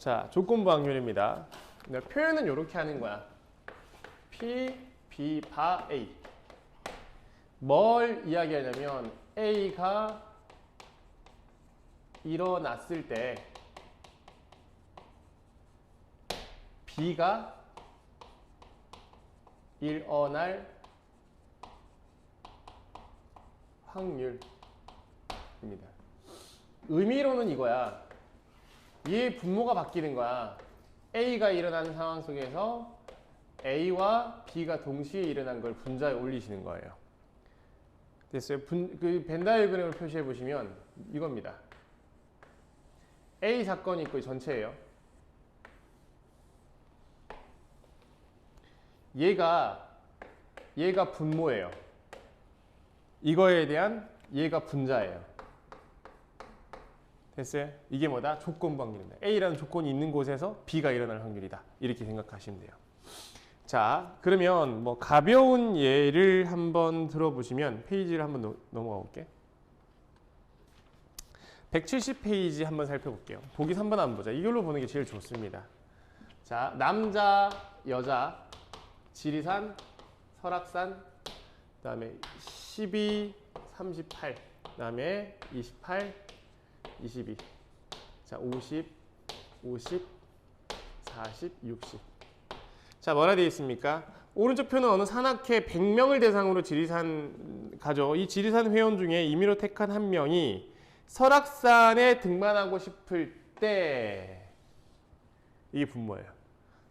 자, 조건부 확률입니다. 그러니까 표현은 이렇게 하는 거야. P, B, 바 A. 뭘 이야기하냐면 A가 일어났을 때 B가 일어날 확률입니다. 의미로는 이거야. 얘 분모가 바뀌는 거야. A가 일어나는 상황 속에서 A와 B가 동시에 일어난 걸 분자에 올리시는 거예요. 됐어요? 분, 그 벤다이어그램을 표시해 보시면 이겁니다. A 사건이 있고 전체예요. 얘가 얘가 분모예요. 이거에 대한 얘가 분자예요. 됐어요? 이게 뭐다? 조건부 확률입니다. A라는 조건이 있는 곳에서 B가 일어날 확률이다. 이렇게 생각하시면 돼요. 자, 그러면 뭐 가벼운 예를 한번 들어보시면 페이지를 한번 노- 넘어가 볼게. 170페이지 한번 살펴볼게요. 보기 3번 한번 보자. 이걸로 보는 게 제일 좋습니다. 자, 남자, 여자, 지리산, 설악산, 그 다음에 12, 38, 그 다음에 28, 22. 자, 50, 50, 40, 60. 자, 뭐라 되어 있습니까? 오른쪽 표는 어느 산악회 100명을 대상으로 지리산 가죠. 이 지리산 회원 중에 임의로 택한 한 명이 설악산에 등반하고 싶을 때 이게 분모예요.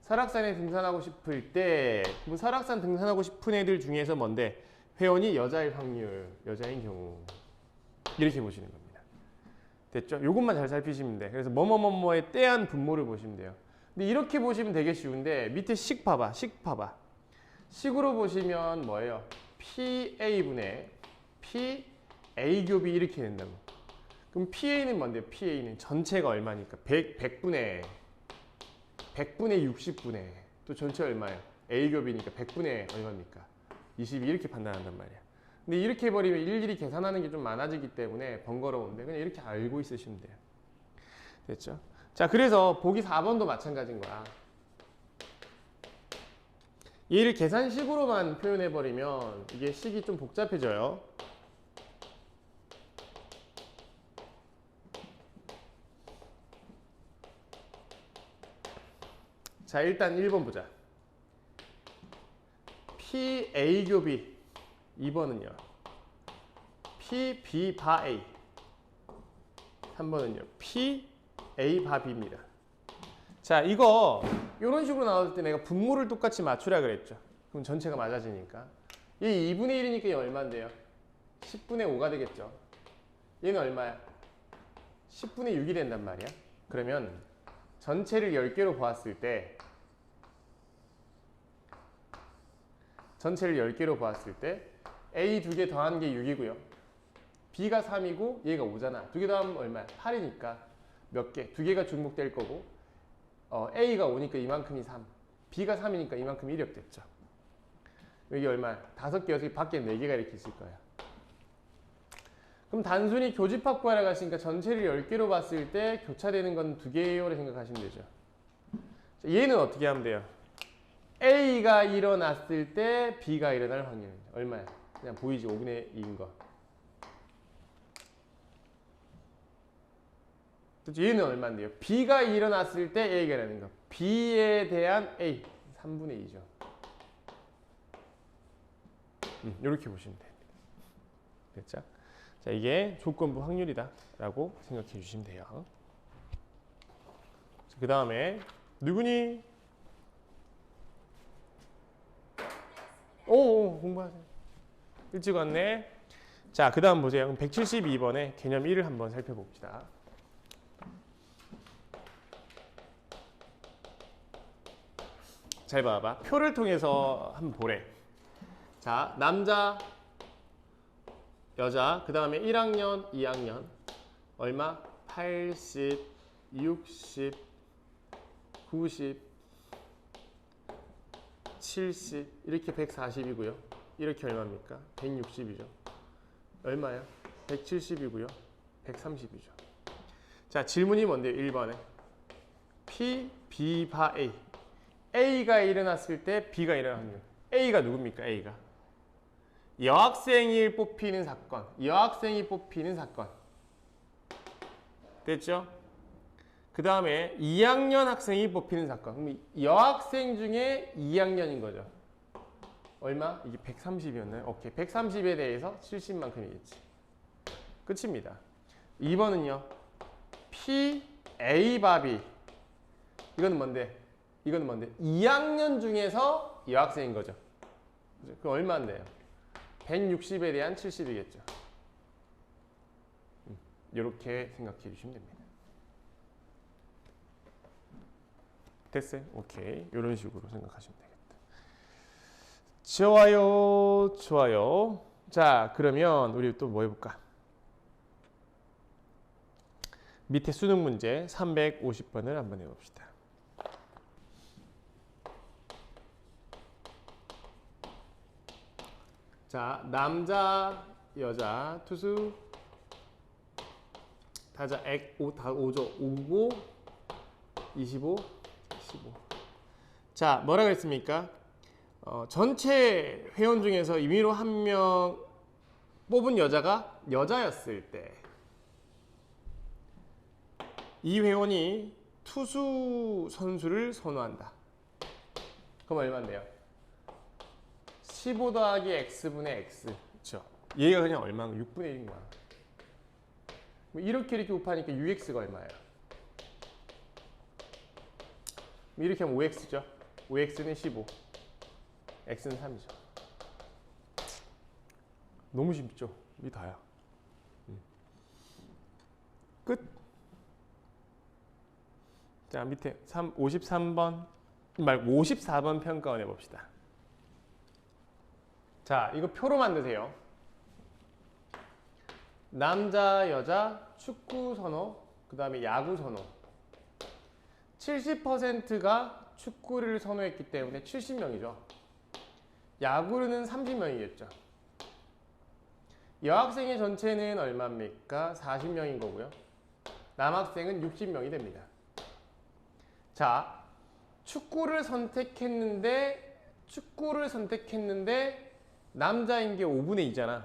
설악산에 등산하고 싶을 때 그럼 설악산 등산하고 싶은 애들 중에서 뭔데 회원이 여자일 확률, 여자인 경우 이렇게 보시는 겁니다. 됐죠? 요것만 잘 살피시면 돼. 그래서 뭐뭐뭐뭐의 때한 분모를 보시면 돼요. 근데 이렇게 보시면 되게 쉬운데 밑에 식 봐봐. 식 봐봐. 식으로 보시면 뭐예요? PA분의 PA 곱이 이렇게 된다고. 그럼 PA는 뭔데요? PA는 전체가 얼마니까? 100, 100분의 100분의 60분의 또 전체 얼마예요? A 곱이니까 100분의 얼마입니까? 22 이렇게 판단한단 말이야. 근데 이렇게 해버리면 일일이 계산하는 게 좀 많아지기 때문에 번거로운데 그냥 이렇게 알고 있으시면 돼요. 됐죠? 자, 그래서 보기 4번도 마찬가지인 거야. 얘를 계산식으로만 표현해버리면 이게 식이 좀 복잡해져요. 자, 일단 1번 보자. PA 교비 2번은요. PB 바 A 3번은요. PA 바 B입니다. 자, 이거 이런 식으로 나왔을 때 내가 분모를 똑같이 맞추라 그랬죠. 그럼 전체가 맞아지니까. 이 2분의 1이니까 이 얼마인데요? 10분의 5가 되겠죠. 얘는 얼마야? 10분의 6이 된단 말이야. 그러면 전체를 10개로 보았을 때 전체를 10개로 보았을 때 A 두 개 더한 게 6이고요. B가 3이고 얘가 5잖아. 두 개 더하면 얼마야? 8이니까 몇 개? 두 개가 중복될 거고 어, A가 5니까 이만큼이 3. B가 3이니까 이만큼 이력 됐죠. 여기 얼마야? 다섯 개, 여섯 개, 밖에 네 개가 이렇게 있을 거야. 그럼 단순히 교집합 구하러 갔으니까 전체를 10개로 봤을 때 교차되는 건두 개요로 생각하시면 되죠. 자, 얘는 어떻게 하면 돼요? A가 일어났을 때 B가 일어날 확률 얼마야? 그냥 보이지 5분의 2인 거. 얘는 얼마인데요? B가 일어났을 때 A가 일어나는 거. B에 대한 A 3분의 2죠. 음, 이렇게 보시면 됩니다. 됐죠? 자, 이게 조건부 확률이다 라고 생각해 주시면 돼요. 그 다음에 누구니? 오, 오 공부하세요. 일찍 왔네. 자, 그 다음 보세요. 172번에 개념 1을 한번 살펴봅시다. 잘 봐봐. 표를 통해서 한번 보래. 자, 남자, 여자, 그 다음에 1학년, 2학년. 얼마? 80, 60, 90, 70, 이렇게 140이고요. 이렇게 얼마입니까? 160이죠. 얼마야? 170이고요. 130이죠. 자, 질문이 뭔데요? 1번에. P, B 바 A. A가 일어났을 때 B가 일어날 확률. A가 누굽니까? A가. 여학생이 뽑히는 사건. 여학생이 뽑히는 사건. 됐죠? 그 다음에 2학년 학생이 뽑히는 사건. 그럼 이 여학생 중에 2학년인 거죠. 얼마? 이게 130이었나요? 오케이. 130에 대해서 70만큼이겠지. 끝입니다. 2번은요. P, A 밥이. 이거는 뭔데? 이거는 뭔데? 2학년 중에서 여학생인 거죠. 그럼 얼마인데요? 160에 대한 70이겠죠. 이렇게 생각해 주시면 됩니다. 됐어요? 오케이. 이런 식으로 생각하시면. 좋아요. 좋아요. 자, 그러면 우리 또 뭐 해볼까? 밑에 수능 문제 350번을 한번 해봅시다. 자, 남자, 여자, 투수, 타자, 액, 오, 다 5죠. 5고, 25, 15. 자, 뭐라고 했습니까? 어, 전체 회원 중에서 임의로 한 명 뽑은 여자가 여자였을 때, 이 회원이 투수 선수를 선호한다. 그럼 얼마인데요? 15 더하기 x분의 x. 그렇죠. 얘가 그냥 얼마나 6분의 1인 거야. 뭐 이렇게 이렇게 곱하니까 ux가 얼마예요? 뭐 이렇게 하면 5x죠. 5x는 15. X는 3이죠. 너무 쉽죠? 이게 다야. 음. 끝. 자, 밑에 3, 53번 말고 54번 평가원 해봅시다. 자, 이거 표로 만드세요. 남자, 여자, 축구 선호, 그 다음에 야구 선호. 70%가 축구를 선호했기 때문에 70명이죠. 야구는 30명이겠죠. 여학생의 전체는 얼마입니까? 40명인 거고요. 남학생은 60명이 됩니다. 자, 축구를 선택했는데 축구를 선택했는데 남자인 게 5분의 2잖아.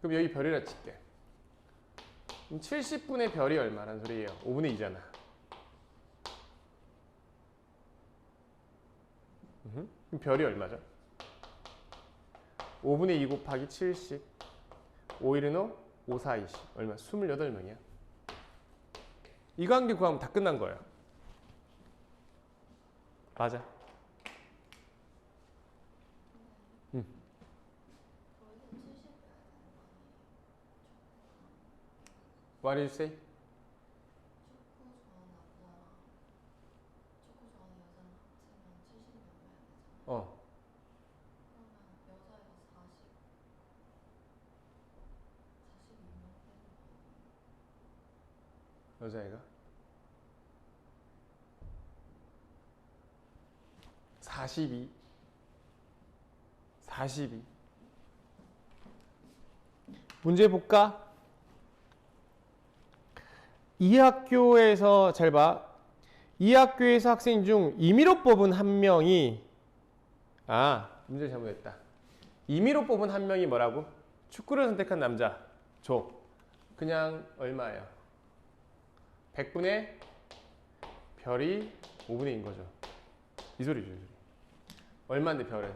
그럼 여기 별이라 칠게. 그럼 70분의 별이 얼마란 소리예요? 5분의 2잖아. 그럼 별이 얼마죠? 5분의 2 곱하기 70. 5 1은 5, 5, 4, 20. 얼마? 28명이야. 이 관계 구하면 다 끝난 거예요. 맞아. What did you say? 여자애가? 42. 42. 문제 볼까? 이 학교에서 잘 봐. 이 학교에서 학생 중 임의로 뽑은 한 명이 아 문제 잘못했다. 임의로 뽑은 한 명이 뭐라고? 축구를 선택한 남자 줘. 그냥 얼마예요? 100분의 별이 5분의 1인 거죠. 이 소리죠, 이 소리. 얼마인데 별은?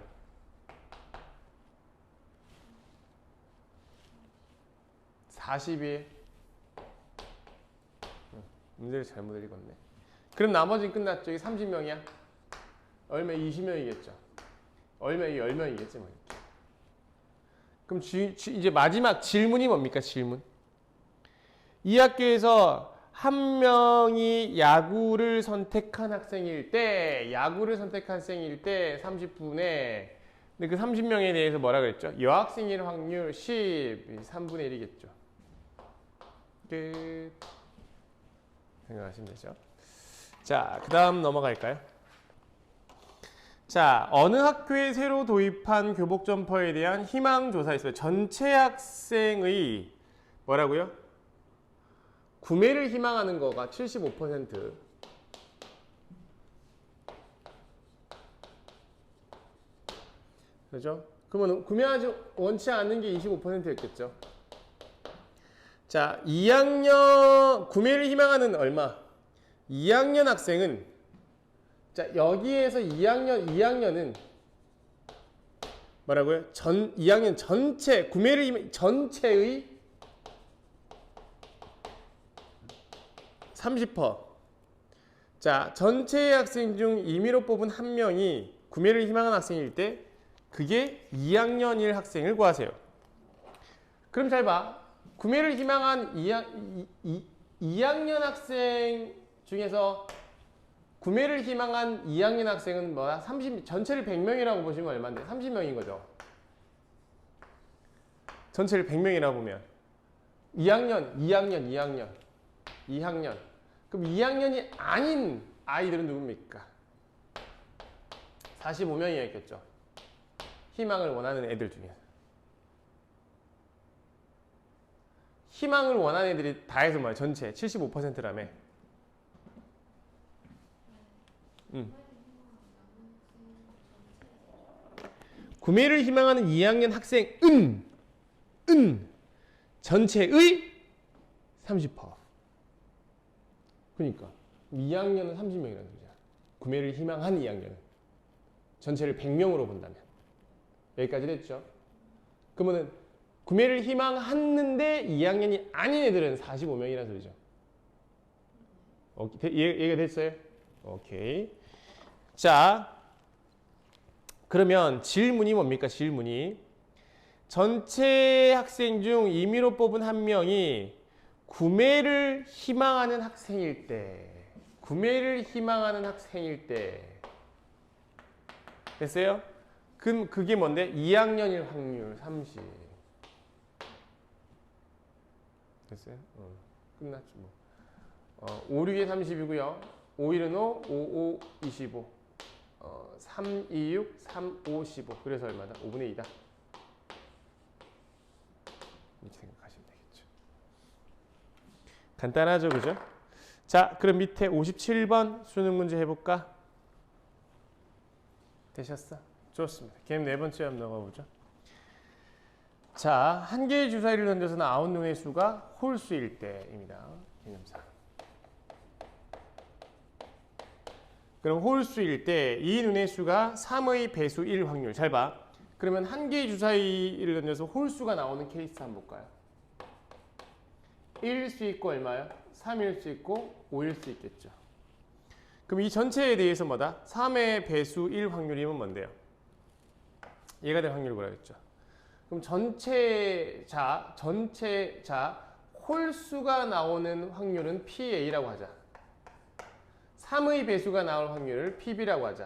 (40일) 문제를 잘못 읽었네. 그럼 나머지는 끝났죠. 이게 30명이야. 얼마 20명이겠죠. 얼마 10명이겠지 뭐. 그럼 지- 지- 이제 마지막 질문이 뭡니까? 질문. 이 학교에서 한 명이 야구를 선택한 학생일 때, 야구를 선택한 학생일 때 30분에 근데 그 30명에 대해서 뭐라 그랬죠? 여학생일 확률 10, 3분의 1이겠죠. 끝. 생각하시면 되죠. 자, 그 다음 넘어갈까요? 자, 어느 학교에 새로 도입한 교복 점퍼에 대한 희망 조사에서 전체 학생의 뭐라고요? 구매를 희망하는 거가 75% 그죠? 그러면 구매하지 원치 않는 게 25%였겠죠. 자, 2학년 구매를 희망하는 얼마? 2학년 학생은 자, 여기에서 2학년 2학년은 뭐라고요? 전 2학년 전체 구매를 전체의 30%. 자, 전체 학생 중 임의로 뽑은 한 명이 구매를 희망하는 학생일 때 그게 2학년일 학생을 구하세요. 그럼 잘 봐. 구매를 희망한 2학, 2, 2학년 학생 중에서 구매를 희망한 2학년 학생은 뭐야? 30 전체를 100명이라고 보시면 얼마인데? 30명인 거죠. 전체를 100명이라고 보면 2학년, 2학년, 2학년, 2학년. 그럼 2학년이 아닌 아이들은 누굽니까? 45명이었겠죠. 희망을 원하는 애들 중에. 희망을 원하는 애들이 다 해서 뭐야? 전체 75%라며. 음. 구매를 희망하는 2학년 학생은 은 전체의 30%. 그러니까 2학년은 30명이라는 소리야. 구매를 희망한 2학년은 전체를 100명으로 본다면 여기까지 됐죠. 그러면은 구매를 희망하는데 2학년이 아닌 애들은 45명이라는 소리죠. 오케이, 이해, 이해가 됐어요? 오케이. 자, 그러면 질문이 뭡니까? 질문이 전체 학생 중 임의로 뽑은 한 명이 구매를 희망하는 학생일 때, 구매를 희망하는 학생일 때, 됐어요? 그럼 그게 뭔데? 2학년일 확률 30. 됐어요? 어, 끝났죠 뭐. 어, 5, 6에 30이고요. 5, 1은 5, 5, 5, 25. 어, 3, 2, 6, 3, 5, 15. 그래서 얼마다? 5분의 2다. 이렇게 되겠죠. 간단하죠, 그죠? 자, 그럼 밑에 57번 수능 문제 해볼까? 되셨어? 좋습니다. 개념 네 번째 한번 넘어가 보죠. 자, 한 개의 주사위를 던져서 나온 눈의 수가 홀수일 때입니다. 개념상. 그럼 홀수일 때 이 눈의 수가 3의 배수일 확률. 잘 봐. 그러면 한 개의 주사위를 던져서 홀수가 나오는 케이스 한번 볼까요? 1일 수 있고 얼마요? 3일 수 있고 5일 수 있겠죠. 그럼 이 전체에 대해서 뭐다? 3의 배수 1 확률이면 뭔데요? 얘가 될 확률을 뭐라 했죠? 그럼 전체 자, 전체 자 홀수가 나오는 확률은 PA라고 하자. 3의 배수가 나올 확률을 PB라고 하자.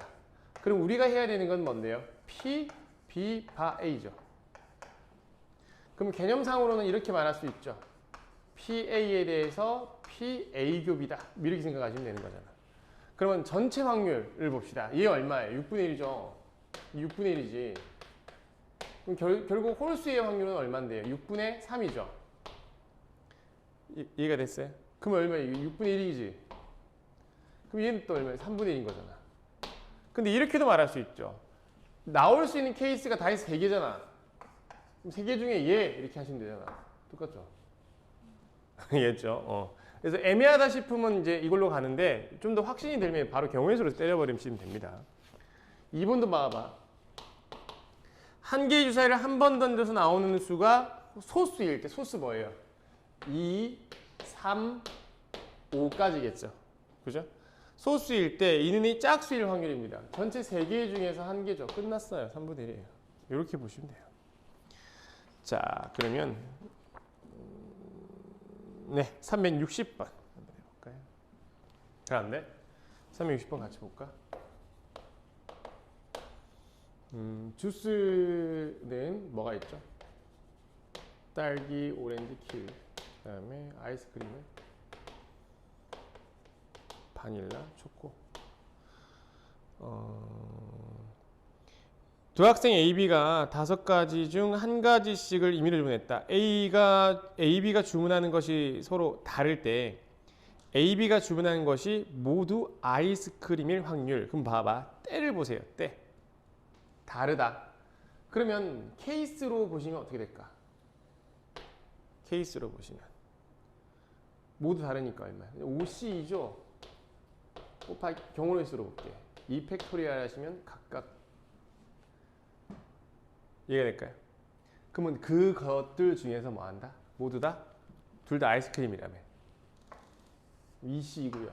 그럼 우리가 해야 되는 건 뭔데요? P, B, 바 A죠. 그럼 개념상으로는 이렇게 말할 수 있죠. PA에 대해서 PA 곱이다. 이렇게 생각하시면 되는 거잖아. 그러면 전체 확률을 봅시다. 얘 얼마예요? 6분의 1이죠. 6분의 1이지. 그럼 결, 결국 홀수의 확률은 얼마인데요? 6분의 3이죠. 이, 이해가 됐어요? 그럼 얼마예요? 6분의 1이지. 그럼 얘는 또 얼마예요? 3분의 1인 거잖아. 근데 이렇게도 말할 수 있죠. 나올 수 있는 케이스가 다 해서 3개잖아. 그럼 3개 중에 얘 이렇게 하시면 되잖아. 똑같죠? 이해했죠? 어. 그래서 애매하다 싶으면 이제 이걸로 가는데 좀 더 확신이 들면 바로 경우의 수로 때려버리면 됩니다. 2번도 봐봐. 한 개의 주사위를 한 번 던져서 나오는 수가 소수일 때 소수 뭐예요? 2, 3, 5까지겠죠. 그죠? 소수일 때 이는이 짝수일 확률입니다. 전체 3개 중에서 한 개죠. 끝났어요. 3분의 1이에요. 이렇게 보시면 돼요. 자, 그러면 네, 360번 한번 해볼까요? 잘안 돼? 360번 같이 볼까? 음, 주스는 뭐가 있죠? 딸기, 오렌지, 키위 그 다음에 아이스크림은 바닐라, 초코 어... 두 학생 A, B가 다섯 가지 중 한 가지씩을 임의로 주문했다. A가 A, B가 주문하는 것이 서로 다를 때 A, B가 주문하는 것이 모두 아이스크림일 확률. 그럼 봐봐. 때를 보세요. 때. 다르다. 그러면 케이스로 보시면 어떻게 될까? 케이스로 보시면 모두 다르니까 얼마? 5C이죠. 곱하기 경우의 수로 볼게요. 2 팩토리얼 하시면 각각 이해가 될까요? 그러면 그 것들 중에서 뭐 한다? 모두 다? 둘 다 아이스크림이라며. 2C이고요.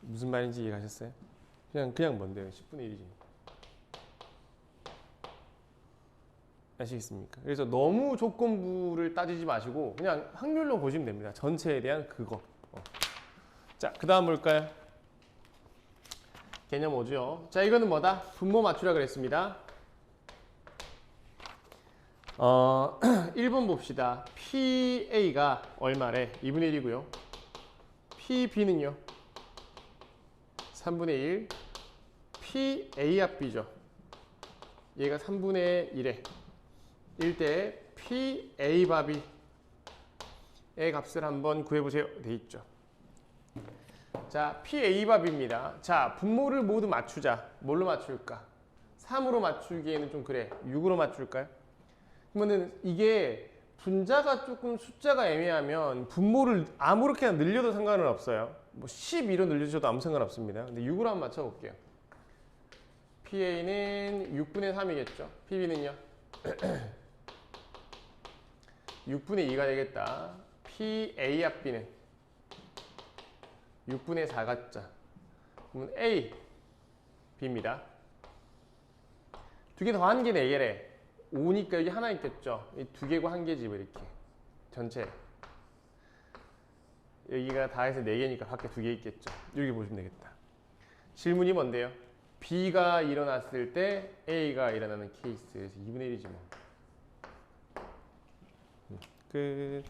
무슨 말인지 이해가셨어요? 그냥 그냥 뭔데요? 10분의 1이지. 아시겠습니까? 그래서 너무 조건부를 따지지 마시고 그냥 확률로 보시면 됩니다. 전체에 대한 그거. 어. 자, 그 다음 뭘까요? 개념 5죠. 자, 이거는 뭐다? 분모 맞추라 그랬습니다. 어, 1번 봅시다. PA가 얼마래? 2분의 1이고요. PB는요? 3분의 1. PA 합비죠. 얘가 3분의 1에 1대 PA 밥이 의 값을 한번 구해보세요. 돼 있죠. 자, PA 밥입니다. 자, 분모를 모두 맞추자. 뭘로 맞출까? 3으로 맞추기에는 좀 그래. 6으로 맞출까요? 그러면은 이게 분자가 조금 숫자가 애매하면 분모를 아무렇게나 늘려도 상관은 없어요. 뭐 12로 늘려줘도 아무 상관 없습니다. 근데 6으로 한번 맞춰볼게요. PA는 6분의 3이겠죠. PB는요? 6분의 2가 되겠다. PA 합비는 6분의 4가짜. 그러면 A, B입니다. 두 개 더한개 4개래. 5니까 여기 하나 있겠죠. 이 두 개고 한 개지 뭐 이렇게. 전체. 여기가 다 해서 4개니까 밖에 두 개 있겠죠. 이렇게 보시면 되겠다. 질문이 뭔데요? B가 일어났을 때 A가 일어나는 케이스에서 2분의 1이지 뭐. 끝.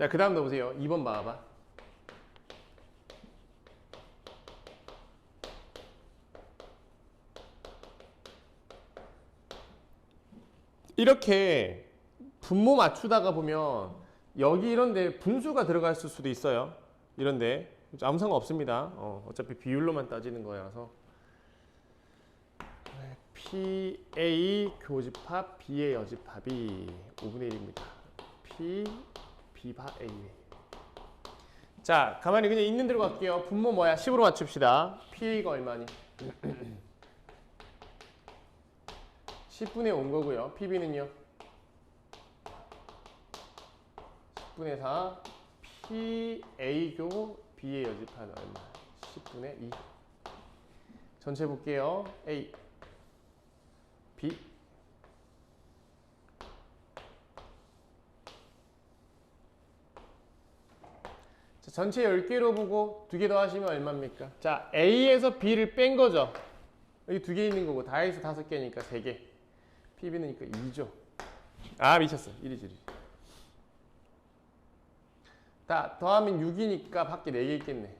자, 그 다음 더 보세요. 2번 봐봐. 이렇게 분모 맞추다가 보면 여기 이런데 분수가 들어갈 수도 있어요. 이런데 아무 상관 없습니다. 어, 어차피 비율로만 따지는 거라서 PA 교집합 B의 여집합이 5분의 1입니다. P B바 A. 자, 가만히 그냥 있는 대로 갈게요. 분모 뭐야? 10으로 맞춥시다. PA가 얼마니? 10분의 5인 거고요. PB는요? 10분의 4. PA교 B의 여집합은 얼마? 10분의 2. 전체 볼게요. A, B. 자, 전체 10개로 보고 두 개 더 하시면 얼마입니까? 자, A에서 B를 뺀 거죠. 여기 두 개 있는 거고 다 해서 다섯 개니까 세 개. PB는 니까 2죠. 아, 미쳤어. 1이지. 1. 다 더하면 6이니까 밖에 4개 있겠네.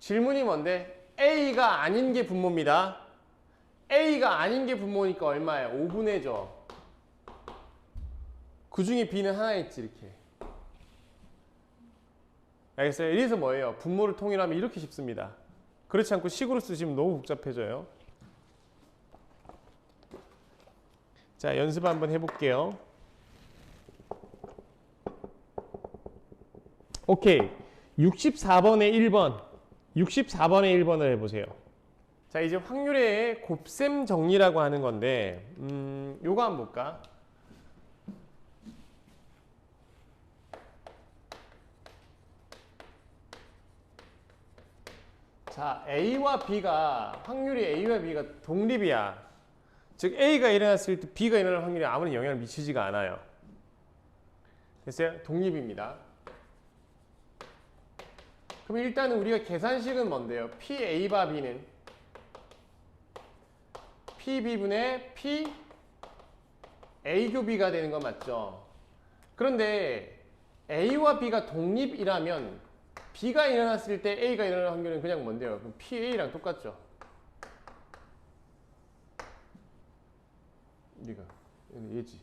질문이 뭔데? A가 아닌 게 분모입니다. A가 아닌 게 분모니까 얼마예요? 5분의 죠. 그 중에 B는 하나 있지 이렇게. 알겠어요? 이래서 뭐예요? 분모를 통일하면 이렇게 쉽습니다. 그렇지 않고 식으로 쓰시면 너무 복잡해져요. 자, 연습 한번 해볼게요. 오케이. 64번에 1번. 64번에 1번을 해보세요. 자, 이제 확률의 곱셈 정리라고 하는 건데, 음, 요거 한번 볼까? 자, A와 B가, 확률이 A와 B가 독립이야. 즉, A가 일어났을 때 B가 일어날 확률이 아무런 영향을 미치지가 않아요. 됐어요? 독립입니다. 그럼 일단은 우리가 계산식은 뭔데요? PA 바 B는 PB분의 P A 교비가 되는 거 맞죠? 그런데 A와 B가 독립이라면 B가 일어났을 때 A가 일어날 확률은 그냥 뭔데요? 그럼 PA랑 똑같죠? 우리가 얘지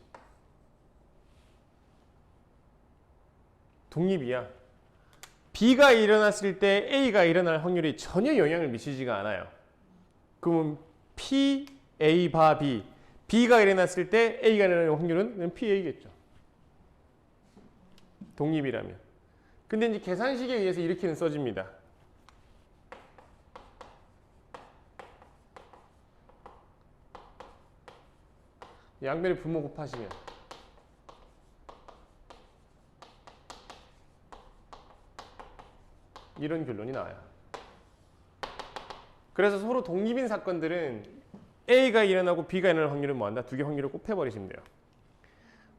독립이야 B가 일어났을 때 A가 일어날 확률이 전혀 영향을 미치지가 않아요. 그러면 P, A 바 B. B가 일어났을 때 A가 일어날 확률은 그냥 P, A겠죠. 독립이라면. 근데 이제 계산식에 의해서 이렇게는 써집니다. 양변의 분모 곱하시면 이런 결론이 나와요. 그래서 서로 독립인 사건들은 A가 일어나고 B가 일어날 확률은 뭐한다? 두 개 확률을 곱해버리시면 돼요.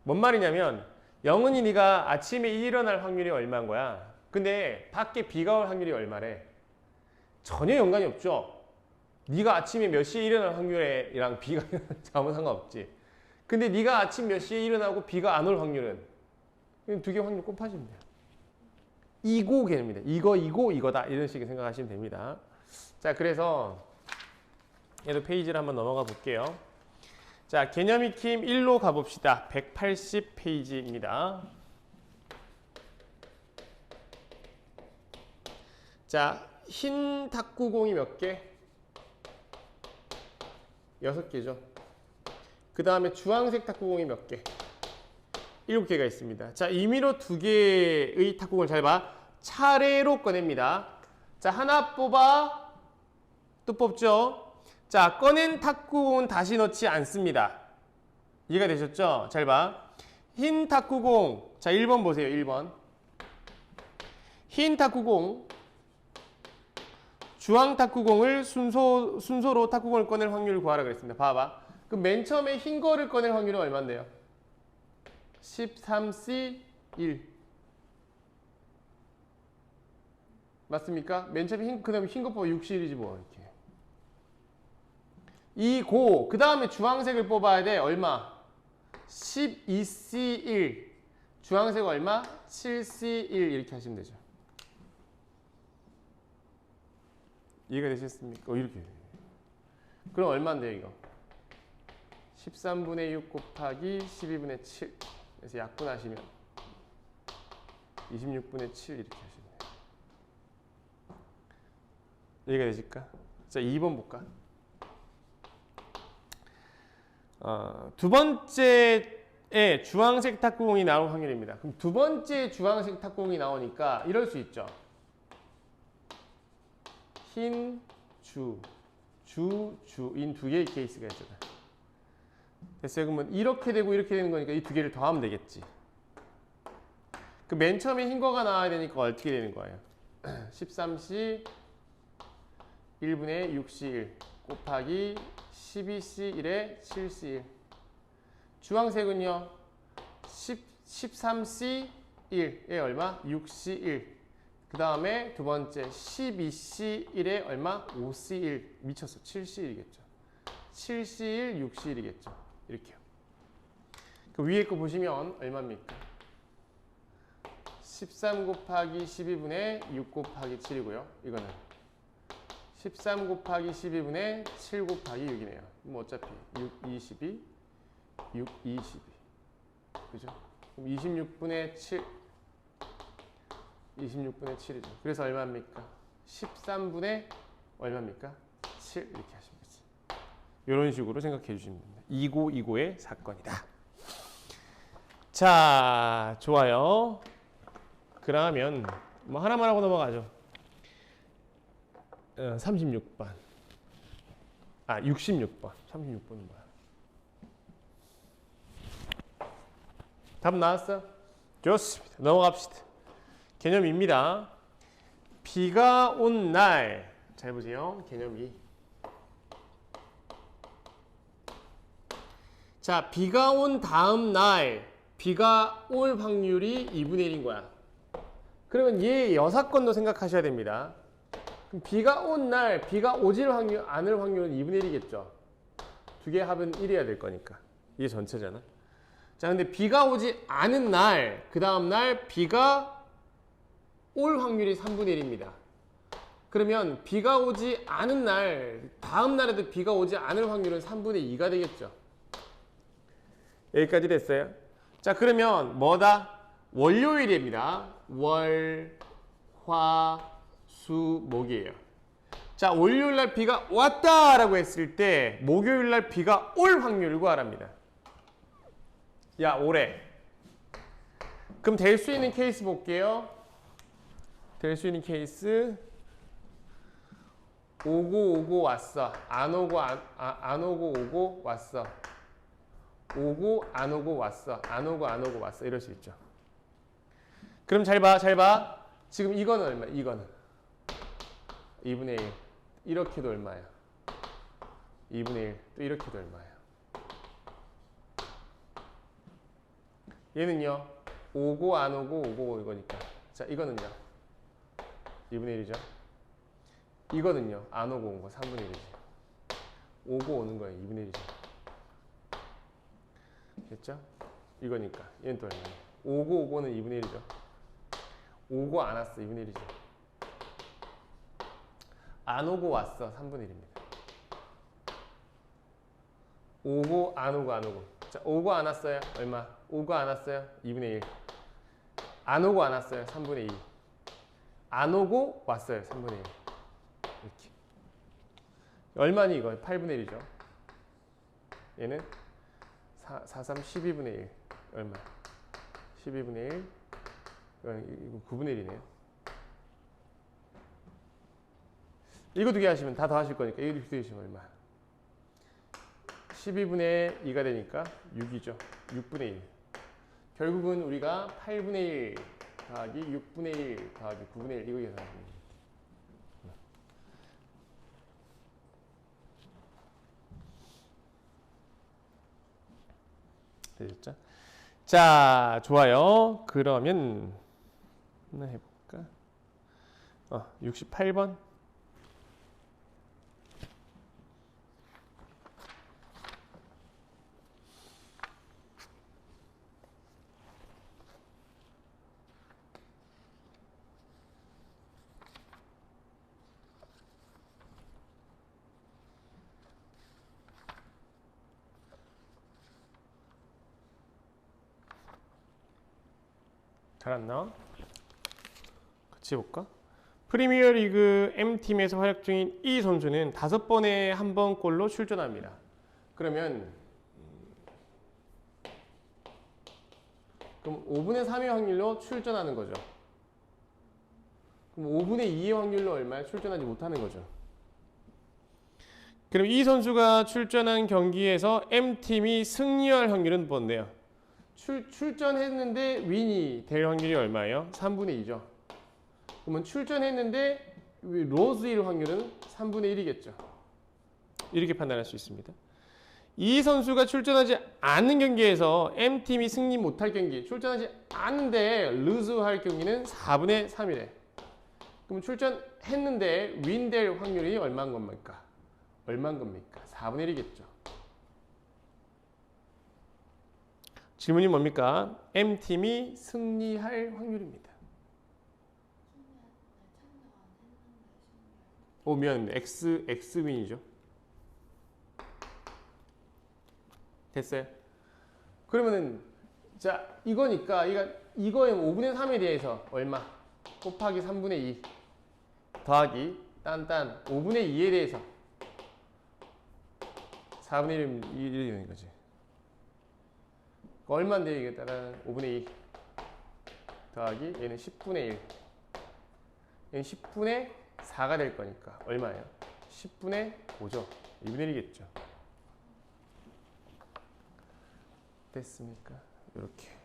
뭔 말이냐면 영은이 네가 아침에 일어날 확률이 얼마인 거야? 근데 밖에 비가 올 확률이 얼마래? 전혀 연관이 없죠. 네가 아침에 몇 시에 일어날 확률이랑 비가 아무 상관없지. 근데 네가 아침 몇 시에 일어나고 비가 안 올 확률은 두 개 확률 곱하시면 돼요. 이고 개념입니다. 이거 이고 이거다 이런 식의 생각하시면 됩니다. 자 그래서 얘도 페이지를 한번 넘어가 볼게요. 자 개념 익힘 1로 가봅시다. 180 페이지입니다. 자 흰 탁구공이 몇 개? 여섯 개죠. 그 다음에 주황색 탁구공이 몇 개? 일곱 개가 있습니다. 자, 임의로 두 개의 탁구공을 잘 봐. 차례로 꺼냅니다. 자, 하나 뽑아. 또 뽑죠. 자, 꺼낸 탁구공은 다시 넣지 않습니다. 이해가 되셨죠? 잘 봐. 흰 탁구공. 자, 1번 보세요. 1번. 흰 탁구공. 주황 탁구공을 순서, 순서로 탁구공을 꺼낼 확률을 구하라 그랬습니다. 봐봐. 그럼 맨 처음에 흰 거를 꺼낼 확률은 얼마인데요? 13C 1 맞습니까? 맨 처음에 흰, 그 다음에 흰거 뽑아 61이지 뭐 이렇게 이고 그 다음에 주황색을 뽑아야 돼 얼마? 12C 1 주황색 얼마? 7C 1 이렇게 하시면 되죠 이해가 되셨습니까? 어, 이렇게 그럼 얼마인데요 이거? 13분의 6 곱하기 12분의 7 그래서 약분하시면 26분의 7 이렇게 하시면 돼요. 이해가 되실까? 자, 2번 볼까? 어, 두 번째에 주황색 탁구공이 나올 확률입니다. 그럼 두 번째 주황색 탁구공이 나오니까 이럴 수 있죠. 흰, 주, 주, 주인 두 개의 케이스가 있잖아. 됐어요. 그러면 이렇게 되고 이렇게 되는 거니까 이 두 개를 더하면 되겠지. 그 맨 처음에 흰 거가 나와야 되니까 어떻게 되는 거예요? 13C 1분의 6C1 곱하기 12C1의 7C1 주황색은요 10, 13C1에 얼마? 6C1 그 다음에 두 번째 12C1에 얼마? 5C1 미쳤어 7C1이겠죠 7C1, 6C1이겠죠 이렇게요. 그 위에 거 보시면 얼마입니까? 13 곱하기 12분의 6 곱하기 7이고요. 이거는 13 곱하기 12분의 7 곱하기 6이네요. 뭐 어차피 6, 22, 6, 22. 그죠? 그럼 26분의 7, 26분의 7이죠. 그래서 얼마입니까? 13분의 얼마입니까? 7 이렇게 하시면 되지. 이런 식으로 생각해 주시면 됩니다. 이고 이고의 사건이다. 자, 좋아요. 그러면 뭐 하나만 하고 넘어가죠. 어, 36번. 아, 66번. 36번은 뭐야? 답 나왔어? 좋습니다. 넘어갑시다. 개념입니다. 비가 온 날. 잘 보세요. 개념이. 자, 비가 온 다음 날 비가 올 확률이 2분의 1인 거야. 그러면 얘 여사건도 생각하셔야 됩니다. 그럼 비가 온 날 비가 오질 확률, 않을 확률은 2분의 1이겠죠. 두 개 합은 1이어야 될 거니까. 이게 전체잖아. 자, 근데 비가 오지 않은 날, 그 다음 날 비가 올 확률이 3분의 1입니다. 그러면 비가 오지 않은 날, 다음 날에도 비가 오지 않을 확률은 3분의 2가 되겠죠. 여기까지 됐어요. 자, 그러면 뭐다? 월요일입니다. 월, 화, 수, 목이에요. 자, 월요일 날 비가 왔다라고 했을 때 목요일 날 비가 올 확률 구하랍니다. 야, 올해. 그럼 될 수 있는 케이스 볼게요. 될 수 있는 케이스 오고 오고 왔어. 안 오고 안, 아, 안 오고 오고 왔어. 오고 안 오고 왔어. 안 오고 안 오고 왔어. 이럴 수 있죠. 그럼 잘 봐. 잘 봐. 지금 이거는 얼마? 이거는 2분의 1. 이렇게도 얼마야? 2분의 1. 또 이렇게도 얼마야? 얘는요. 오고 안 오고 오고 이거니까. 자, 이거는요. 2분의 1이죠. 이거는요. 안 오고 온 거 3분의 1이지. 오고 오는 거예요. 2분의 1이죠. 됐죠? 이거니까. 얘는 또 얼마냐? 오고 오고는 2분의 1이죠. 오고 안 왔어. 2분의 1이죠. 안 오고 왔어. 3분의 1입니다. 오고 안 오고 안 오고. 자, 오고 안 왔어요. 얼마? 오고 안 왔어요. 2분의 1. 안 오고 안 왔어요. 3분의 2. 안 오고 왔어요. 3분의 1. 이렇게. 얼마니 이거? 8분의 1이죠. 얘는 4, 4 3 12분의 1. 얼마? 12분의 1. 어, 이거 9분의 1이네요. 이거 두 개 하시면 다 더하실 거니까 이거 두 개 하시면 얼마? 12분의 2가 되니까 6이죠. 6분의 1. 결국은 우리가 8분의 1 더하기 6분의 1 더하기 9분의 1 이거 계산하면 됩니다. 되셨죠? 자, 좋아요. 그러면 하나 해볼까? 어, 68번. 잘 안 나와? 같이 해볼까? 프리미어 리그 M팀에서 활약 중인 이 선수는 다섯 번에 한 번 골로 출전합니다. 그러면 그럼 5분의 3의 확률로 출전하는 거죠. 그럼 5분의 2의 확률로 얼마에 출전하지 못하는 거죠. 그럼 이 선수가 출전한 경기에서 M팀이 승리할 확률은 뭔데요? 출, 출전했는데 윈이 될 확률이 얼마예요? 3분의 2죠. 그러면 출전했는데 로즈일 확률은 3분의 1이겠죠. 이렇게 판단할 수 있습니다. 이 선수가 출전하지 않는 경기에서 M팀이 승리 못할 경기, 출전하지 않는데 루즈할 경기는 4분의 3이래. 그럼 출전했는데 윈 될 확률이 얼마인 겁니까? 얼마인 겁니까? 4분의 1이겠죠. 질문이 뭡니까? M팀이 승리할 확률입니다. 오 미안합니다. X X 윈이죠. 됐어요? 그러면은 자 이거니까 이거 이거의 5분의 3에 대해서 얼마? 곱하기 3분의 2 더하기 딴딴 5분의 2에 대해서 4분의 1은 1이 되는 거지. 얼마인데 이게 따라 5분의 2 더하기 얘는 10분의 1 얘는 10분의 4가 될 거니까 얼마예요? 10분의 5죠 2분의 1이겠죠 됐습니까? 이렇게